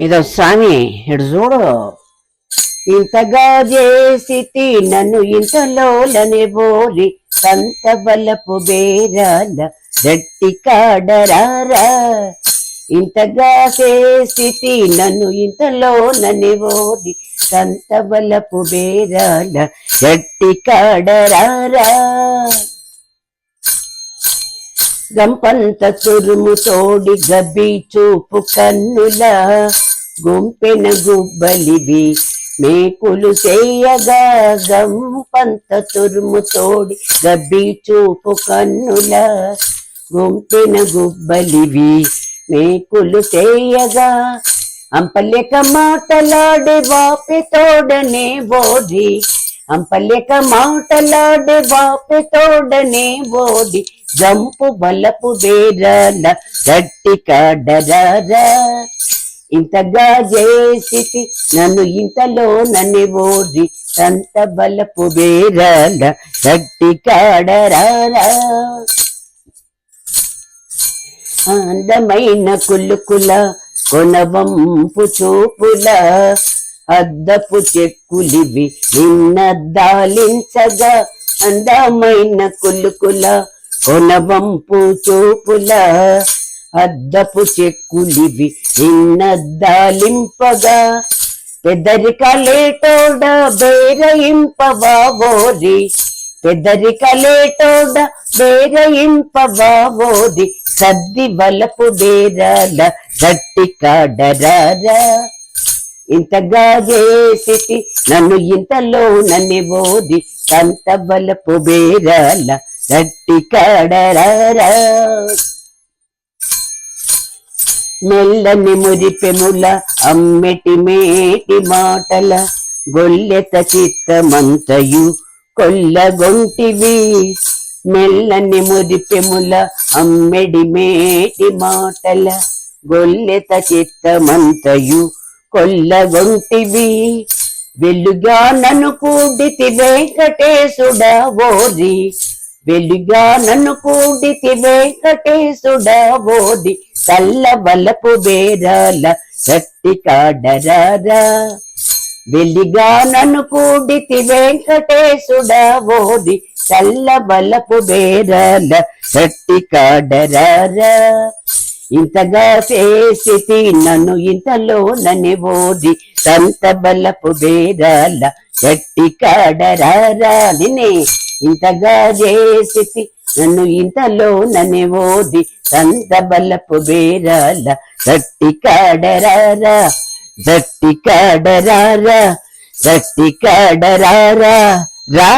ఇదో స్వామి ఇటు చూడు. ఇంతగా చేసి నన్ను ఇంతలోలనే బోలి సంత బలపు బేరాల గట్టి కాడరారా. ఇంతగా చేసి నన్ను ఇంతలోనని బోలి సంత బలపు బేరాల గట్టి కాడరారా. గంపంత తురుము తోడి గబి చూపు కన్నుల గుంపెన గుబ్బలివి. మేకులు చేయగా గంపంత తురుము తోడి గబ్బి చూపు కన్నుల గుంపెన గుబ్బలివి. మేకులు చేయగా అంపల్లిక మాటలాడే వాపి తోడనే బోధి. అంపల్లిక మాటలాడే వాపి తోడనే బోధి. జంపు బలపు బేరాల గట్టి కాడరారా. ఇంతగా చేసి నన్ను ఇంతలో నన్ను ఓరి సంత బలపు బేరాల గట్టి కాడరారా. అందమైన కులుకుల కొనవంపు చూపుల అద్దపు చెక్కులివి నిన్న దాలించగా అందమైన కులుకుల కొనవంపు చూపుల అద్దపు చెక్కులివి నిన్నద్దాలింపగా. దాలింపగా పెద్దరికలేటోడ బేరయింపవా ఓరి. పెద్దరికలేటోడ బేరయింపవా ఓరి. సద్ది వలపు బేరాల గట్టి కాడరారా. ఇంతగా చేసి నన్ను ఇంతలో నన్ను ఓది సంత వలపు బేరాల గట్టి కాడరారా మెల్లని మురిపెముల అమ్మెటి మేటి మాటల గొల్లెత చిత్తమంతయు కొల్లగొంటివి. మెల్లని మురిపెముల అమ్మెడి మేటి మాటల గొల్లెత చిత్తమంతయు కొల్లగొంటివి. వెలుగా నన్ను కూడితి వెంకటేశుడా ఓరి వెలుగా నన్ను కూడితి వెంకటేశుడా తల్ల చల్ల బలపు బేరాల గట్టి కాడరారా. వెలిగా నన్ను కూడితి వెంకటేశుడా ఓడి చల్ల బలపు బేరాల గట్టి కాడరారా. ఇంతగా చేసి నన్ను ఇంతలో నన్ను ఓది సంత బలపు బేరాల గట్టి కాడరారా. నిన్నే ఇంతగా చేసి నన్ను ఇంతలో నన్నే ఓది. సంత బలపు బేరాల గట్టి కాడరారా గట్టి కాడరారా గట్టి కాడరారా రా.